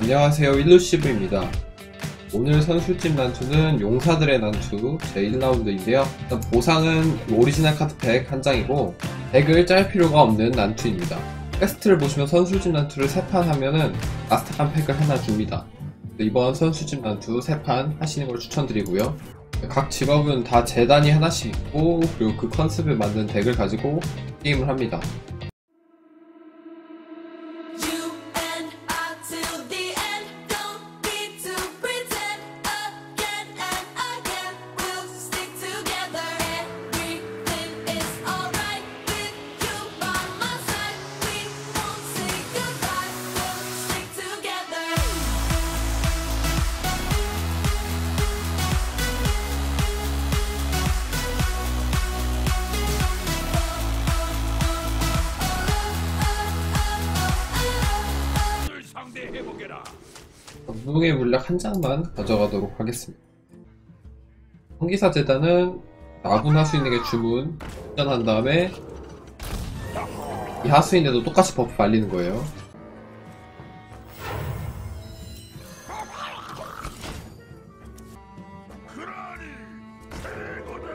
안녕하세요 일루시브입니다. 오늘 선술집 난투는 용사들의 난투 제1라운드인데요. 일단 보상은 오리지널 카드팩 한 장이고 덱을 짤 필요가 없는 난투입니다. 퀘스트를 보시면 선술집 난투를 3판 하면은 아스타칸 팩을 하나 줍니다. 이번 선술집 난투 3판 하시는 걸 추천드리고요. 각 직업은 다 재단이 하나씩 있고 그리고 그 컨셉에 맞는 덱을 가지고 게임을 합니다 무궁의 물약 한 장만 가져가도록 하겠습니다. 성기사 재단은 나군 하수인에게 주문 전한 다음에 이 하수인에도 똑같이 버프 발리는 거예요. 그러니 최고다.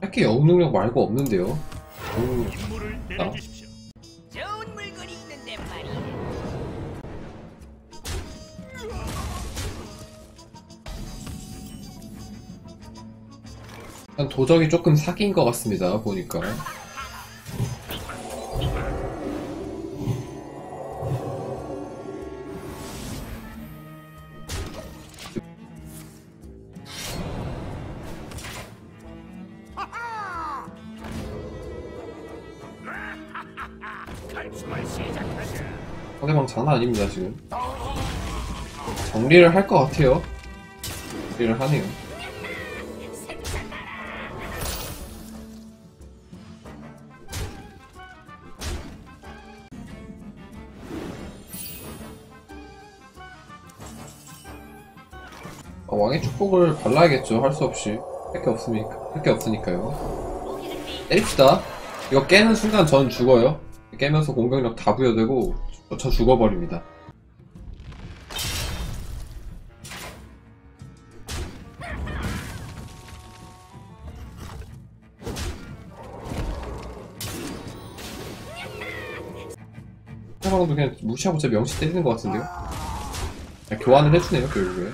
할게 영웅 능력 말고 없는데요. 오, 임무를 내려주십시오. 좋은 물건이 있는데 말이야. 일단 도적이 조금 사기인 것 같습니다. 보니까. 상대방 장난 아닙니다 지금. 정리를 할 것 같아요. 정리를 하네요. 아, 왕의 축복을 발라야겠죠. 할 수 없이. 할 게 없으니까. 할 게 없으니까요. 때립시다. 이거 깨는 순간 전 죽어요. 깨면서 공격력 다 부여되고 저, 저 죽어버립니다. 그냥 무시하고 제 명치 때리는 것 같은데요? 그냥 교환을 해주네요 결국에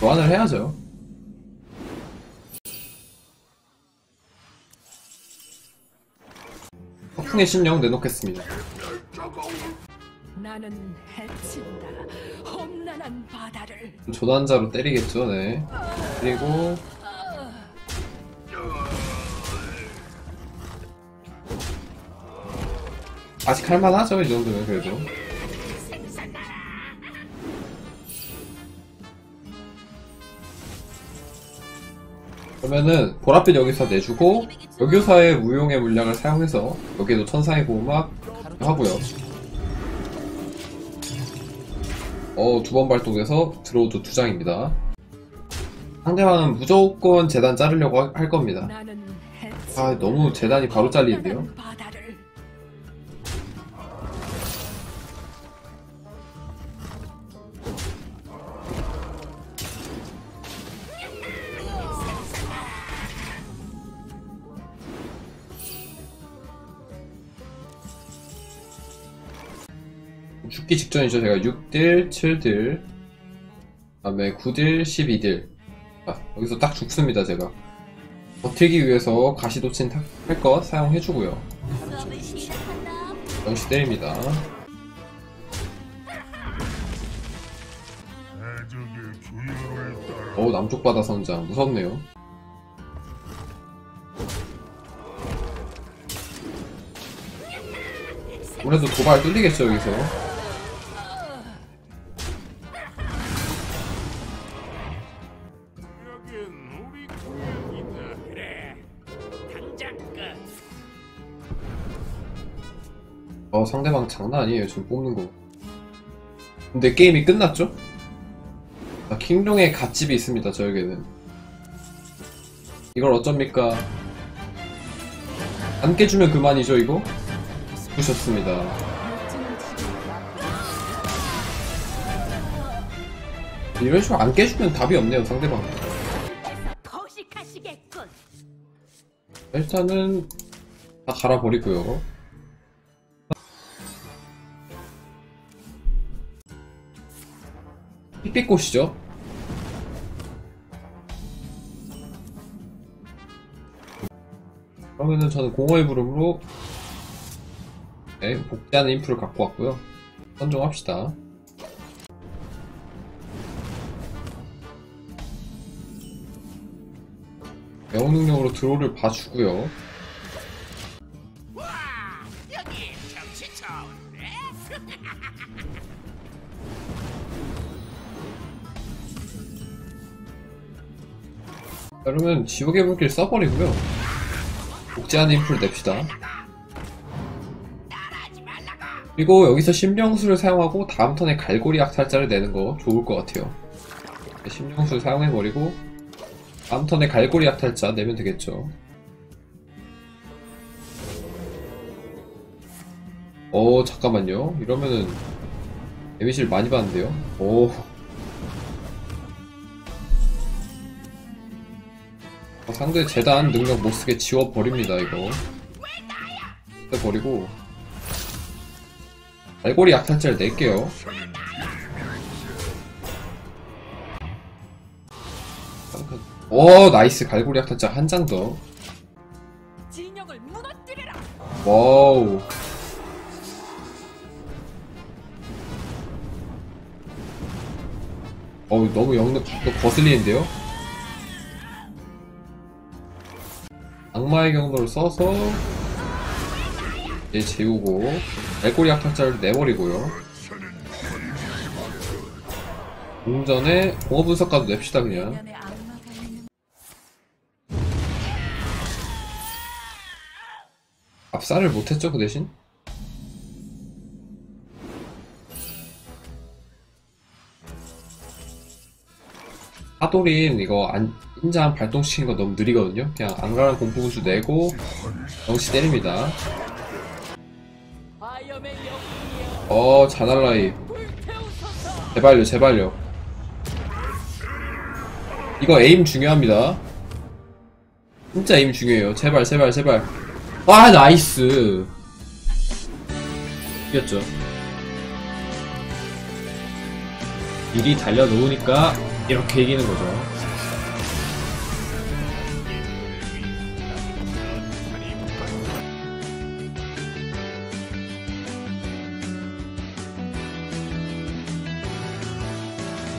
교환을 해야죠 폭풍의 신령 내놓겠습니다 나는 해친다. 험난한 바다를. 조단자로 때리겠죠 네 그리고 아직 할만하죠 이 정도면 그래도 그러면은 보랏빛 여기서 내주고 여교사의 무용의 물량을 사용해서 여기에도 천상의 보호막 하고요 어, 두 번 발동해서 드로우도 두 장입니다. 상대방은 무조건 재단 자르려고 하- 할 겁니다. 아, 너무 재단이 바로 잘리는데요? 죽기 직전이죠. 제가 6딜, 7딜, 다음에 9딜, 12딜. 아, 여기서 딱 죽습니다, 제가. 버티기 위해서 가시도친 할것 사용해주고요. 영시 때립니다. 어우, 남쪽 바다 선장. 무섭네요. 아무래도 도발 뚫리겠죠, 여기서. 어, 상대방 장난 아니에요, 지금 뽑는 거. 근데 게임이 끝났죠? 아, 킹룡의 갓집이 있습니다, 저에게는. 이걸 어쩝니까? 안 깨주면 그만이죠, 이거? 부셨습니다. 이런 식으로 안 깨주면 답이 없네요, 상대방. 일단은 다 갈아버리고요. 삐삐꽃이죠? 그러면은 저는 공허의 부름으로 네, 복제하는 인프를 갖고 왔고요. 선정합시다. 영웅 능력으로 드로우를 봐주고요. 그러면 지옥의 불길 써버리고요. 복제하는 인프를 냅시다. 그리고 여기서 신명수를 사용하고 다음 턴에 갈고리 약탈자를 내는 거 좋을 것 같아요. 신명수를 사용해버리고 다음 턴에 갈고리 약탈자 내면 되겠죠. 어 잠깐만요. 이러면은 데미지를 많이 받는데요. 오. 상대 재단 능력 못쓰게 지워버립니다 이거. 버리고. 알고리 약탈자를 낼게요. 오 나이스. 갈고리 약탈자 한 장더. 진영을 무너뜨리라. 와우. 어우 너무 영능 또 거슬리는데요? 악마의 경로를 써서 얘 재우고 알꼬리 약탈자를 내버리고요 공전에 공허 분석가도 냅시다 그냥 압살을 못했죠 그 대신? 하도린 이거 안, 인장 발동시키는 거 너무 느리거든요? 그냥 안가랑 공포분수 내고 영시 때립니다. 어 자날라이. 제발요 제발요. 이거 에임 중요합니다. 진짜 에임 중요해요. 제발 제발 제발. 와 나이스. 이겼죠. 미리 달려놓으니까 이렇게 이기는 거죠